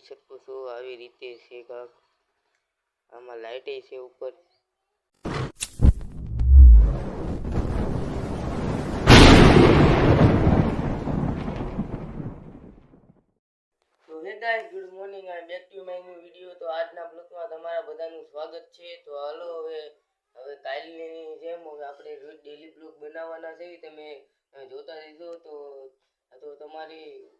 જોઈ શકો છો, આવી રીતે છે કાક. આમાં લાઇટે છે ઉપર. Guys good morning I back to my new video તો આજના બ્લોગમાં તમારા બધાનું સ્વાગત છે. તો હાલો હવે હવે કાલની જેમ હવે આપણે રોજ ડેલી બ્લોગ બનાવવાના છે. તમે જોતા રહેજો. તો તમારી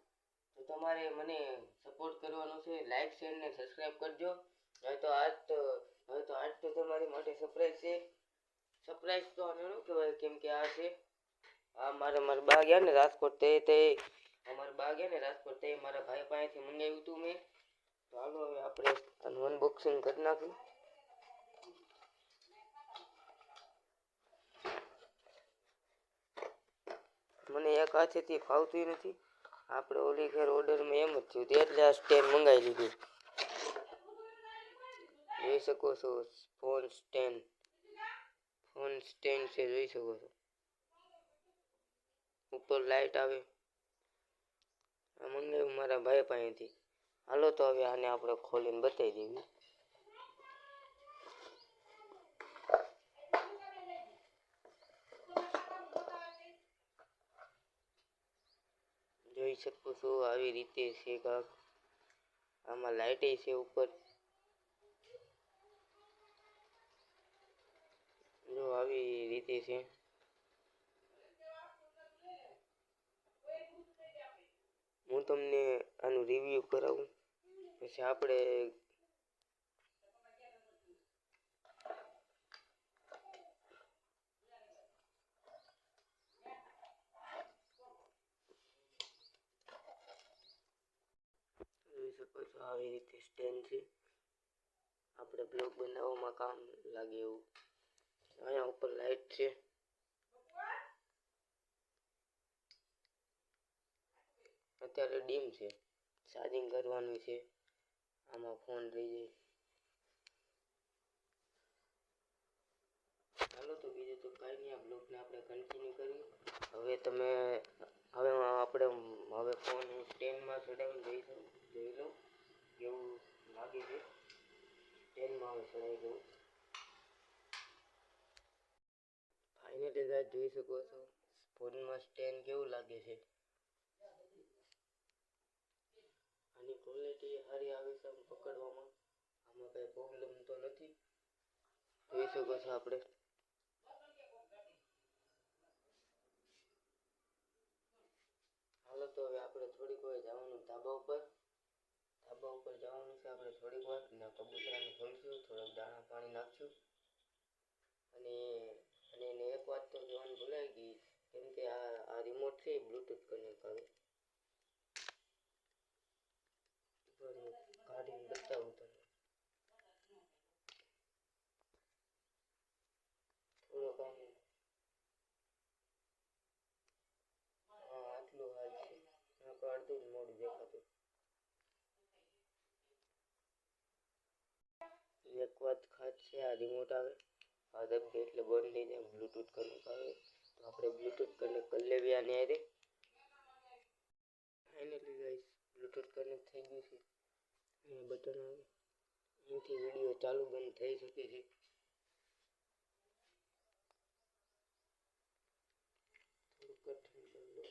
તમારે મને સપોર્ટ કરવાનો છે લાઈક શેર ને સબસ્ક્રાઇબ કરજો. હવે તો આજ તો, હવે તો આજ તો તમારી માટે સરપ્રાઈઝ છે. સરપ્રાઈઝ તો આને શું કહેવાય? કેમ કે આ છે, આ મારા મારા બા ગયા ને રાજકોટ તે તે અમારા બા ગયા ને રાજકોટ તે મારા ભાઈ પાસેથી મંગાવ્યું હતું મેં. તો હાલો હવે આપણે આનું અનબોક્સિંગ કરી નાખ્યું મને એક હાથેથી ફાવતું નથી. આપણે ઓલી ખેર ઓર્ડરમાં એમ જ થયું હતું. એટલે આ મંગાવી લીધી. જોઈ શકો છો ફોન સ્ટેન્ડ ફોન સ્ટેન્ડ છે, જોઈ શકો છો. ઉપર લાઈટ આવે. મંગાવ્યું મારા ભાઈ પાસેથી. હાલો તો હવે આને આપણે ખોલીને બતાવી દેવી જોઈ શકો છો આવી રીતે છે કાંક આમાં લાઇટે છે ઉપર. જો આવી રીતે છે. હું તમને આનું રિવ્યૂ કરાવું. પછી આપણે જોઈ શકો છો આવી રીતે સ્ટેન્ડ છે. આપણે બ્લોક બનાવવામાં કામ લાગે એવું. અહીંયા ઉપર લાઈટ છે. અત્યારે ડીમ છે. ચાર્જિંગ કરવાનું છે. આમાં ફોન રહી જાય. ચાલો તો બીજું તો કાંઈ નહીં, આ બ્લોગને આપણે કન્ટિન્યુ કરીએ. હવે તમે, હવે આપણે, હવે ફોન સ્ટેન્ડમાં ચડાવીને જોઈ જોઈ લો. કેવું લાગે છે. સ્ટેન્ડમાં હવે ચડાવી દઉં ફાઇનલી ગાઈસ જોઈ શકો છો. ફોનમાં સ્ટેન્ડ કેવું લાગે છે? આની ક્વોલિટી સારી આવે છે આમ પકડવામાં? આમાં કઈ પ્રોબ્લેમ તો નથી. જોઈ શકો છો આપણે. હાલો, તો હવે આપણે થોડીક વાર જવાનું ધાબા ઉપર. ધાબા ઉપર જવાનું છે, આપણે થોડીક વાર. ને કબૂતરાને ખોલશું થોડોક દાણા પાણી નાખશું અને અને એને એક વાત તો કહેવાનું ભૂલાઈ ગઈ, કેમ કે આ આ રિમોટ છે બ્લૂટૂથ કનેક્ટ આવે પણ હું કાઢીને બતાવું તમને થોડોક આમ હા આટલું હાલ છે નકર અડધું જ મોડું દેખાતું એક વાત ખાસ છે. આ રિમોટ આવે આ દબકે એટલે બંધ થઈ જાય બ્લૂટૂથ કનેક્ટ આવે. તો આપણે બ્લૂટૂથ કનેક્ટ કરી લેવી આની હારે. ફાઇનલી ગાઈસ બ્લૂટૂથ કનેક્ટ થઈ ગયું છે. અહીંયા બટન આવે. અહીંથી વીડિયો ચાલુ બંધ થઈ શકે છે થોડું કઠિન કરી લો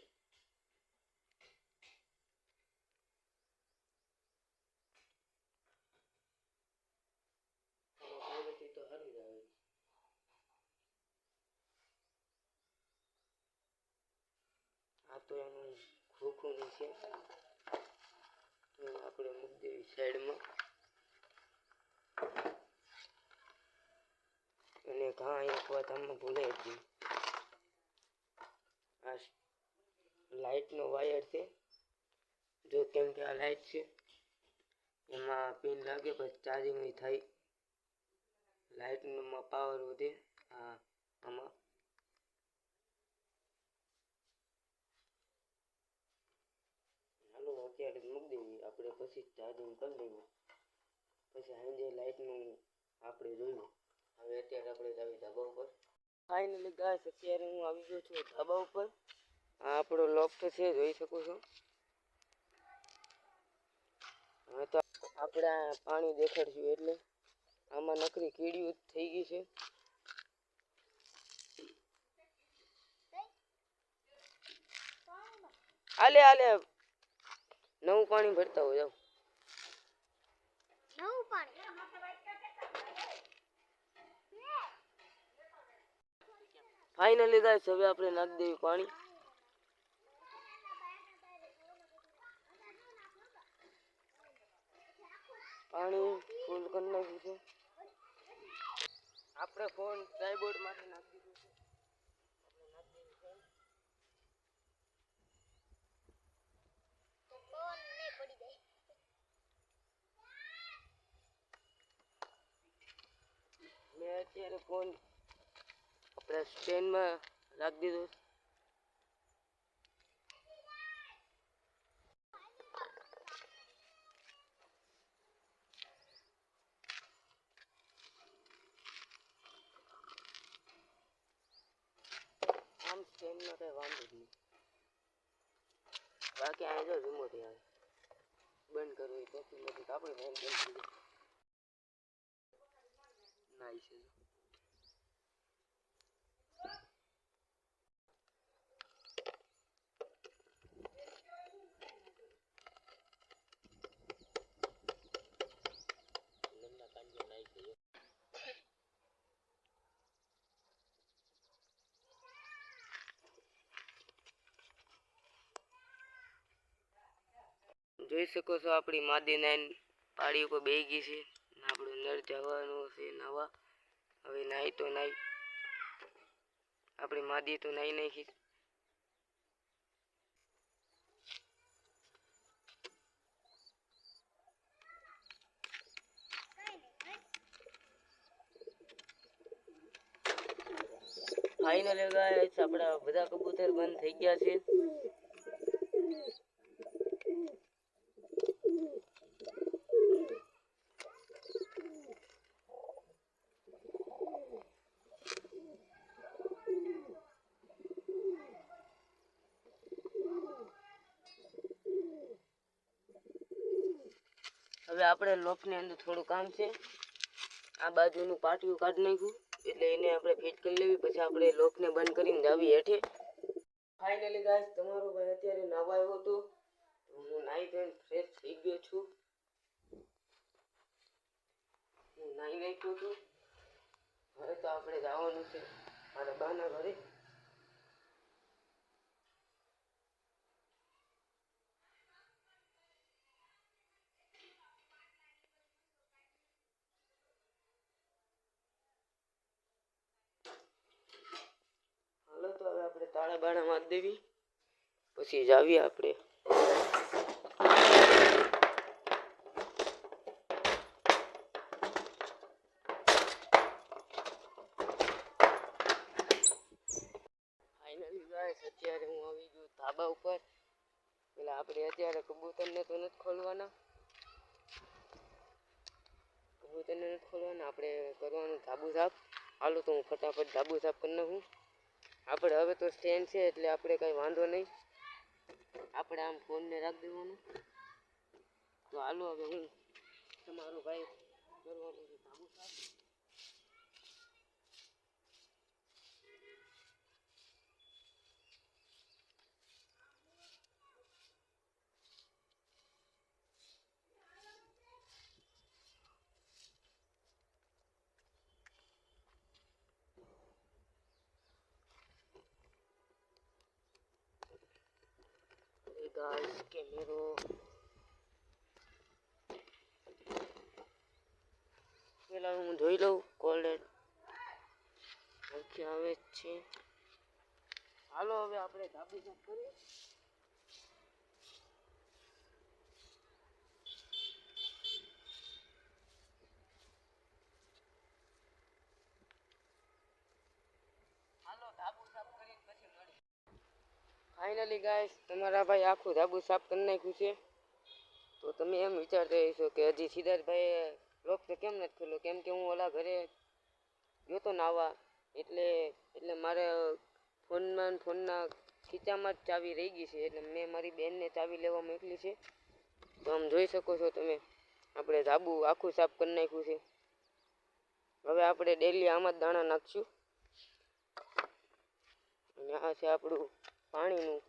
આમાં ક્વોલિટી તો સારી જ આવે છે આ તો એનું છે. આપણે મૂકી દેવી સાઈડમાં. અને ઘા એક વાત આમાં ભૂલાઈ ગઈ. આ લાઇટનો વાયર છે. જો કેમ કે આ લાઇટ છે, એમાં પિન લાગે પછી ચાર્જિંગ થાય. લાઇટમાં પાવર વધે. આ, આમાં હાલો અત્યારે મૂકી દેવી આપણે પછી ચાર્જિંગ કરી લઈએ પછી સાંજે લાઇટનું આપણે જોયું. હવે અત્યારે આપણે આવી ધાબા ઉપર. ફાઇનલી ગાઈસ અત્યારે હું આવી ગયો છું ધાબા ઉપર. આ આપણો લોફ્ટ છે જોઈ શકો છો. હવે તો આપણે પાણી દેખાડશું એટલે આમાં નકરી કીડીઓ થઈ ગઈ છે. આલે આલે નવું પાણી ભરતા હોય જાવ નવું પાણી. ફાઇનલી ગાઈસ હવે આપણે નાખી દેવી પાણી. પાણી ફૂલ કરી નાખ્યું છે. આપણે ફોન ટ્રાયબોર્ડ માટે નાખી દીધું છે આપણે નાખી દીધું છે. ફોન નહીં પડી જાય મેં અત્યારે ફોન આપણા સ્ટેન્ડમાં રાખી દીધો. આમ સ્ટેન્ડમાં કંઈ વાંધો નહીં. બાકી આ જો રિમોટ આવે બંધ કરવું હોય તો ઓટોમેટિક આપણે બંધ કરી નાઈસ છે જોઈ શકો છો આપણી માદી નાઈન પાડી ઉપર બેહી ગઈ છે. ને આપણું નળ જવાનું છે નાવા. હવે નાહી તો નાહી. આપણી માદી તો નાહી નાખી. ફાઇનલી ગાઈસ આપણા બધા કબૂતર બંધ થઈ ગયા છે. હવે આપણે લોકની અંદર થોડું કામ છે. આ બાજુનું પાટિયું કાઢી નાખ્યું. એટલે એને આપણે ફિટ કરી લેવી. પછી આપણે લોકને બંધ કરીને જાવી હેઠે. ફાઇનલી ગાઈસ તમારો ભાઈ અત્યારે નાવા આવ્યો હતો. નાહી ધોઈને ફ્રેશ થઈ ગયો છું. હું નાહી નાખ્યો છું હવે તો આપણે જવાનું છે મારા બાના ઘરે. હાલો તો હવે આપણે તાળા બાળા મારી દેવી. પછી જાવી આપણે ફાઇનલી ગાઈસ અત્યારે હું આવી ગયો ધાબા ઉપર. પેલા આપણે અત્યારે કબૂતરને તો નથી ખોલવાના. કબૂતરને નથી ખોલવાના, આપણે કરવાનું ધાબુ સાફ હાલો તો હું ફટાફટ ધાબુ સાફ કરી નાખું. આપણે હવે તો સ્ટેન્ડ છે, એટલે આપણે કંઈ વાંધો નહીં. આપણે આમ ફોનને રાખી દેવાનું. તો હાલો હવે હું તમારું ભાઈ કરવાનું guys, કેમેરો પેલા હું જોઈ લઉં કોલેજ. ઓકે આવે જ છે. હાલો હવે આપણે ધાબી કરીએ હાલો ધાબુ સાફ કરીને પછી મળીએ ફાઇનલી ગાઈસ તમારા ભાઈ આખું ધાબુ સાફ કરી નાખ્યું છે. તો તમે એમ વિચારતા હશો કે હજી સિદ્ધાર્થભાઈએ બ્લોક તો કેમ નથી ખોલ્યો? કેમ કે હું ઓલા ઘરે ગયો તો નાવા. એટલે એટલે મારે ફોનમાં ફોનના ખીચામાં જ ચાવી રહી ગઈ છે. એટલે મેં મારી બેનને ચાવી લેવા મોકલી છે. તો આમ જોઈ શકો છો તમે, આપણે ધાબુ આખું સાફ કરી નાખ્યું છે. હવે આપણે ડેલી આમાં જ દાણા નાખશું. અને આ છે આપણું પાણીનું.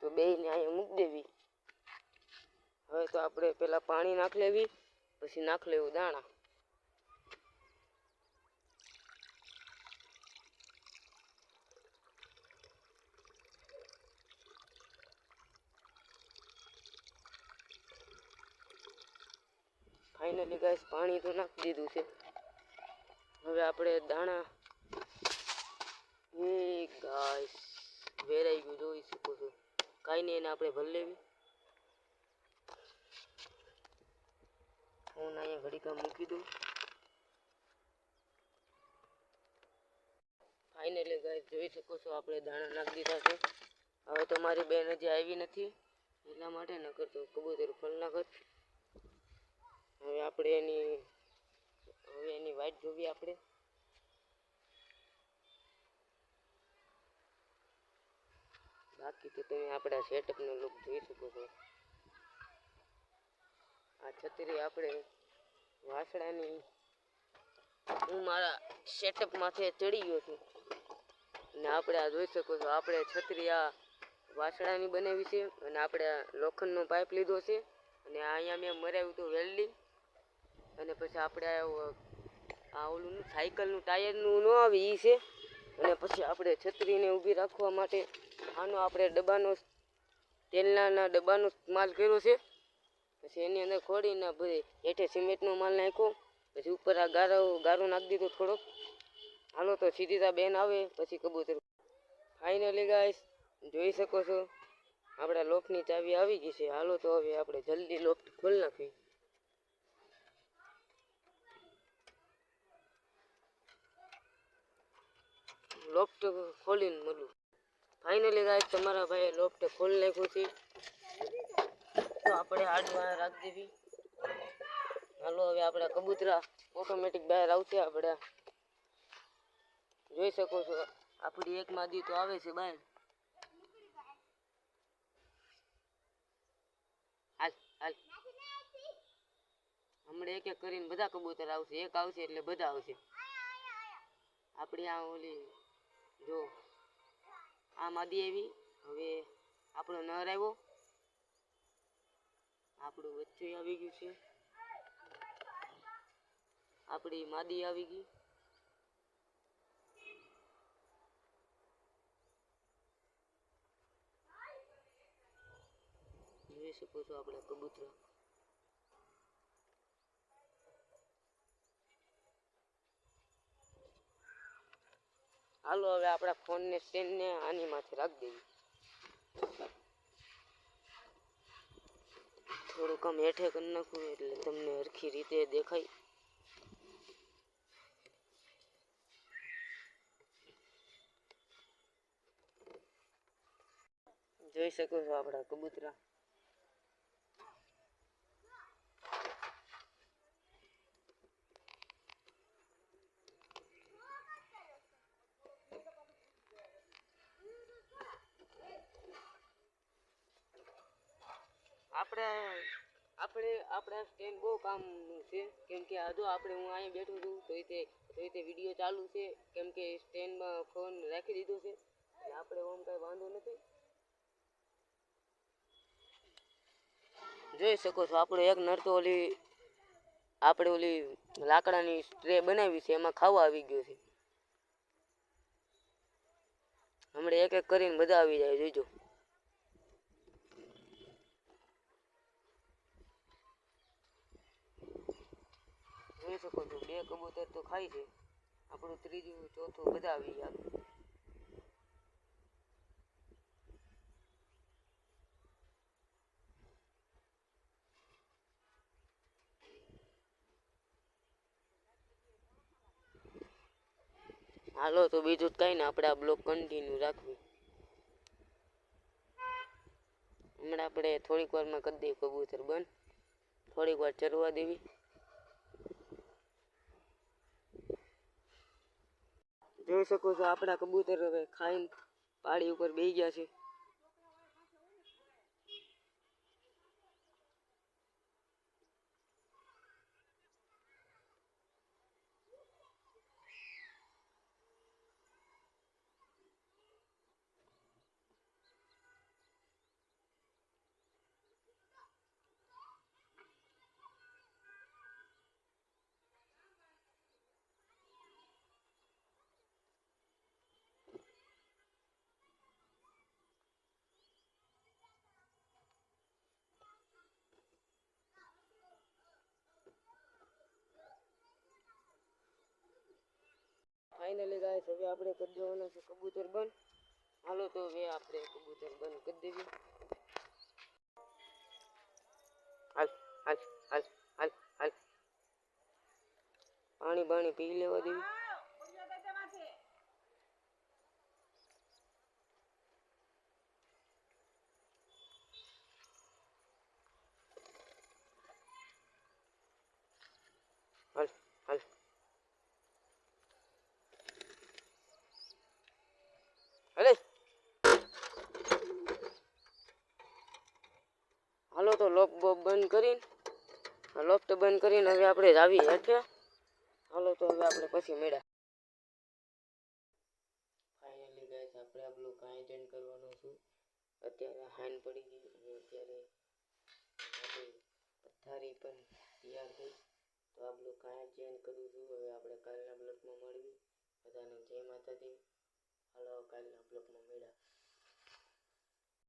તો બેયને અહીંયા મૂકી દેવી. હવે તો આપણે પેલા પાણી નાખ લેવી, પછી નાખ લેવું દાણા. ફાઇનલી ગાઈસ પાણી તો નાખી દીધું છે. હવે આપણે દાણા એ ગાઈસ વેરાઈ ગયું, જોઈ શકો છો. કાંઈ નહીં, એને આપણે ભરી લેવી. હું અહીંયા ઘડીકા મૂકી દઉં. ફાઇનલી ગાઈસ જોઈ શકો છો, આપણે દાણા નાખી દીધા છે. હવે તો મારી બેન હજી આવી નથી. એટલા માટે ન કરતો, કબૂતર ફળ નાખત હવે આપણે એની, હવે એની વાઈટ જોવી આપણે. બાકી તો તમે આપણા સેટઅપનો લુક જોઈ શકો છો. આ છત્રી આપણે વાસણાની હું મારા સેટઅપ માથે ચડી ગયો છું. અને આપણે આ જોઈ શકો છો, આપણે છત્રી આ વાસણાની બનાવી છે અને આપણે લોખંડનો પાઇપ લીધો છે. અને અહીંયા મેં મરાવ્યું હતું વેલ્ડિંગ અને પછી આપણે આ ઓલું સાયકલનું ટાયરનું ન આવે એ છે. અને પછી આપણે છત્રીને ઊભી રાખવા માટે આનો આપણે ડબ્બાનો તેલના ડબ્બાનો માલ કર્યો છે. પછી એની અંદર ખોડીને પછી હેઠે સિમેન્ટનો માલ નાખ્યો. પછી ઉપર આ ગારો ગારો નાખી દીધો થોડોક. હાલો તો સીધી બેન આવે, પછી કબૂતર ફાઇનલી ગાઈસ જોઈ શકો છો, આપણા લોફની ચાવી આવી ગઈ છે. હાલો તો હવે આપણે જલ્દી લોફ્ટ ખોલી નાખવી. લોફ્ટ ખોલીને મળું. ફાઇનલી ગાઈસ તમારા ભાઈએ લોફ્ટ ખોલી નાખ્યું છે. તો આપણે હાડવા રાખી દેવી હાલો, હવે આપણા કબૂતરા ઓટોમેટિક બહાર આવશે. આપણે જોઈ શકો છો, આપણી એક માદી તો આવે છે બહાર હાલ હાલ. હમણાં એક એક કરીને બધા કબૂતર આવશે. એક આવશે એટલે બધા આવશે. આપણી આ ઓલી, જો આ માદી આવી. હવે આપણો નર આવ્યો. આપણું વચ્ચે આવી ગયું છે. આપણી માદી આવી ગઈ. જોઈ શકો છો આપણા કબૂતરા. હાલો, હવે આપણા ફોનને સ્ટેન્ડને આની માથે રાખી દેવી થોડુંક આમ હેઠે કરી નાખું એટલે તમને હરખી રીતે દેખાય. જોઈ શકો છો આપણા કબૂતરા. આપણે આપણે આપણા સ્ટેન્ડ બહુ કામનું છે. કેમ કે આ જો આપણે હું અહીંયા બેઠું છું, તો તે તો રીતે વીડિયો ચાલુ છે. કેમ કે સ્ટેન્ડમાં ફોન રાખી દીધો છે. આપણે ઓમ કાંઈ વાંધો નથી. જોઈ શકો છો, આપણે એક નર ઓલી, આપણે ઓલી લાકડાની ટ્રે બનાવી છે, એમાં ખાવા આવી ગયો છે. હમણાં એક એક કરીને બધા આવી જાય, જોઈજો. જોઈ શકો છો બે કબૂતર તો ખાય છે. આપણું ત્રીજું, ચોથું બધા આવી. ગયા હાલો, તો બીજું તો કઈ ને, આપણે આ બ્લોક કન્ટિન્યુ રાખવી. હમણાં આપણે થોડીક વારમાં કરી દઈએ કબૂતર બંધ. થોડીક વાર ચરવા દેવી. જોઈ શકો છો આપણા કબૂતર હવે ખાઈને પાડી ઉપર બેસી ગયા છે. ફાઇનલી ગાઈસ હવે આપણે કરી દેવાનો છે કબૂતર બંધ. હાલો તો હવે આપણે કબૂતર બંધ કરી દેવી. હાલ હાલ હાલ હાલ હાલ. પાણી બાણી પી લેવા દેવી હાલ હાલ અરે હાલો તો લોક બોક બંધ કરીને લોક તો બંધ કરીને હવે આપણે જ આવી હેઠે. હાલો તો હવે આપણે પછી મેળા ફાઇનલી ગાય આપણે બ્લોક અહીં જોઈન છું. અત્યારે હાઈન પડી ગઈ અત્યારે પથારી પણ તૈયાર થઈ. તો આપણું કાંઈ ચેન્જ કરું છું. હવે આપણે કાલના બ્લોકમાં મળીએ. બધાને જય માતાજી. હાલો, કાલના બ્લોકમાં મળ્યા.